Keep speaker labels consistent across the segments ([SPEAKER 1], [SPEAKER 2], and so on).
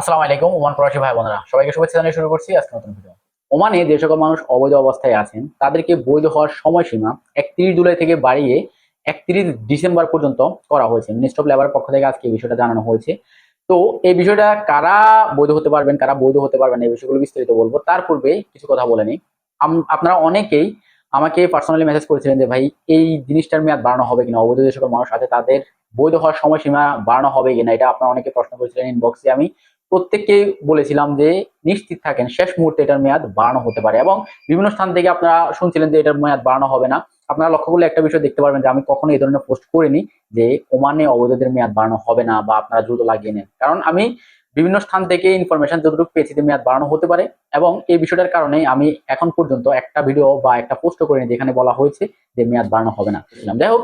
[SPEAKER 1] আসসালামু আলাইকুম, ওমান প্রবাসী ভাই বোনেরা। সবাইকে শুভেচ্ছা জানিয়ে শুরু করছি আজকে নতুন ভিডিও। ওমানে যে সকল মানুষ অবৈধ অবস্থায় আছেন, তাদেরকে বৈধ হওয়ার সময়সীমা একত্রিশ জুলাই থেকে বাড়িয়ে একত্রিশ ডিসেম্বর পর্যন্ত করা হয়েছে। মিনিস্টার অফ লেবারের পক্ষ থেকে আজকে এই বিষয়টা জানানো হয়েছে। তো এই বিষয়টা কারা বৈধ হতে পারবেন, কারা বৈধ হতে পারবেন এই বিষয়গুলো বিস্তারিত বলব। তার পূর্বে কিছু কথা বলে নিই। আপনারা অনেকেই আমাকে পার্সোনালি মেসেজ করেছিলেন যে, ভাই, এই জিনিসটার মেয়াদ বাড়ানো হবে কিনা? অবৈধ যে সকল মানুষ আছে, তাদের বৈধ হওয়ার সময়সীমা বাড়ানো হবে কিনা? এটা আপনারা অনেকে প্রশ্ন করেছিলেন ইনবক্সে আমি প্রত্যেককে বলেছিলাম যে নিশ্চিত থাকেন, শেষ মুহূর্তে এটার মেয়াদ বাড়ানো হতে পারে এবং বিভিন্ন স্থান থেকে আপনারা শুনছিলেন যে এটার মেয়াদ বাড়ানো হবে না। আপনারা লক্ষ্য করলে একটা বিষয় দেখতে পারবেন যে আমি কখনো এই ধরনের পোস্ট করিনি যে ওমানে অবৈধদের মেয়াদ বাড়ানো হবে না বা আপনারা দ্রুত লাগিয়ে নেন। কারণ আমি বিভিন্ন স্থান থেকে ইনফরমেশন যতটুকু পেয়েছি যে মেয়াদ বাড়ানো হতে পারে এবং এই বিষয়টার কারণে আমি এখন পর্যন্ত একটা ভিডিও বা একটা পোস্ট করিনি যেখানে বলা হয়েছে যে মেয়াদ বাড়ানো হবে না। যাই হোক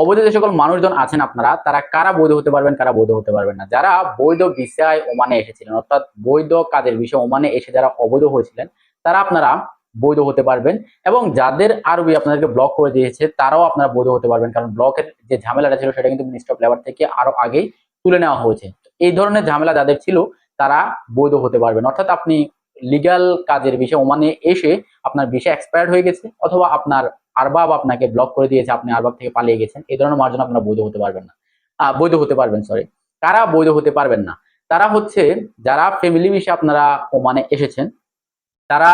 [SPEAKER 1] অবৈধ যে সকল মানুষজন আছেন আপনারা, তারা কারা বৈধ হতে পারবেন, কারা বৈধ হতে পারবেন না। যারা বৈধ ভিসায় ওমানে এসেছিলেন, অর্থাৎ বৈধ কাজের বিষয়ে ওমানে এসে যারা অবৈধ হয়েছিলেন, তারা আপনারা বৈধ হতে পারবেন এবং যাদের আরবি আপনাদেরকে ব্লক করে দিয়েছে, তারাও আপনারা বৈধ হতে পারবেন। কারণ ব্লকের যে ঝামেলাটা ছিল, সেটা কিন্তু মিনিস্টার অফ লেবার থেকে আরও আগেই তুলে নেওয়া হয়েছে। এই ধরনের ঝামেলা যাদের ছিল, তারা বৈধ হতে পারবেন। অর্থাৎ আপনি লিগ্যাল কাজের বিষয়ে ওমানে এসে আপনার ভিসা এক্সপায়ার্ড হয়ে গেছে, অথবা আপনার আরবাব আপনাকে ব্লক করে দিয়েছে, আপনি আরবাব থেকে পালিয়ে গেছেন। এই ধরনের মার্জন আপনারা বৈধ হতে পারবেন না। বৈধ হতে পারবেন সরি কারা বৈধ হতে পারবেন না? তারা হচ্ছে, যারা ফ্যামিলি মিশে আপনারা ওমানে এসেছেন, তারা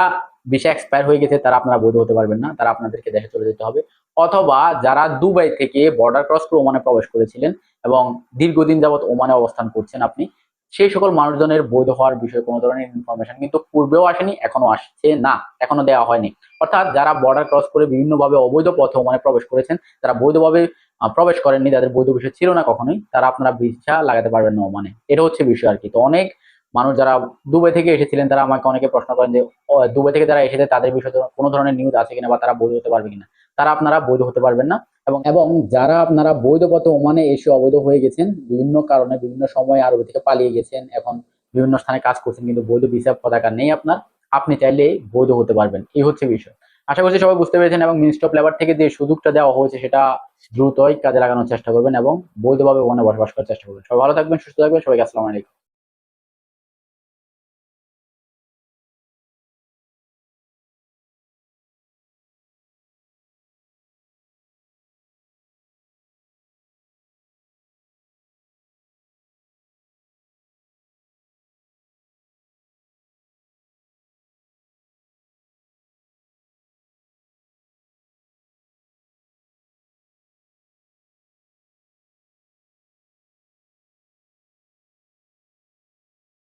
[SPEAKER 1] ভিসা এক্সপায়ার হয়ে গেছে, তারা আপনারা বৈধ হতে পারবেন না। তারা আপনাদেরকে দেশে চলে যেতে হবে। অথবা যারা দুবাই থেকে বর্ডার ক্রস করে ওমানে প্রবেশ করেছিলেন এবং দীর্ঘদিন যাবত ওমানে অবস্থান করছেন আপনি, সেই সকল মানুষজনের বৈধ হওয়ার বিষয়ে কোনো ধরনের ইনফরমেশন কিন্তু পূর্বেও আসেনি এখনও আসছে না এখনও দেওয়া হয়নি। অর্থাৎ যারা বর্ডার ক্রস করে বিভিন্নভাবে অবৈধ পথে ওমানে প্রবেশ করেছেন, তারা বৈধভাবে প্রবেশ করেননি, তাদের বৈধ বিষয় ছিল না কখনোই, তারা আপনারা ভিসা লাগাতে পারবেন না ওমানে। এটা হচ্ছে বিষয় আর কি। তো অনেক মানুষ যারা দুবাই থেকে এসেছিলেন, তারা আমাকে অনেকে প্রশ্ন করেন যে দুবাই থেকে যারা এসেছে, তাদের বিষয়ে কোনো ধরনের নিউজ আছে কিনা বা তারা বৈধ হতে পারবে কিনা? তারা আপনারা বৈধ হতে পারবেন না। এবং এবং যারা আপনারা বৈধ পথে ওমানে এসে অবৈধ হয়ে গেছেন, বিভিন্ন কারণে বিভিন্ন সময়ে আরবি থেকে পালিয়ে গেছেন, এখন বিভিন্ন স্থানে কাজ করছেন, কিন্তু বৈধ ভিসা পতাকা নেই আপনার। আপনি চাইলে বৈধ হতে পারবেন। এই হচ্ছে বিষয়। আশা করছি সবাই বুঝতে পেরেছেন এবং মিনিস্ট্রি অফ লেবার থেকে যে সুযোগটা দেওয়া হয়েছে সেটা দ্রুতই কাজে লাগানোর চেষ্টা করবেন এবং বৈধভাবে ওখানে বসবাস করার চেষ্টা করবেন। সবাই ভালো থাকবেন, সুস্থ থাকবেন। সবাইকে আসসালামু আলাইকুম।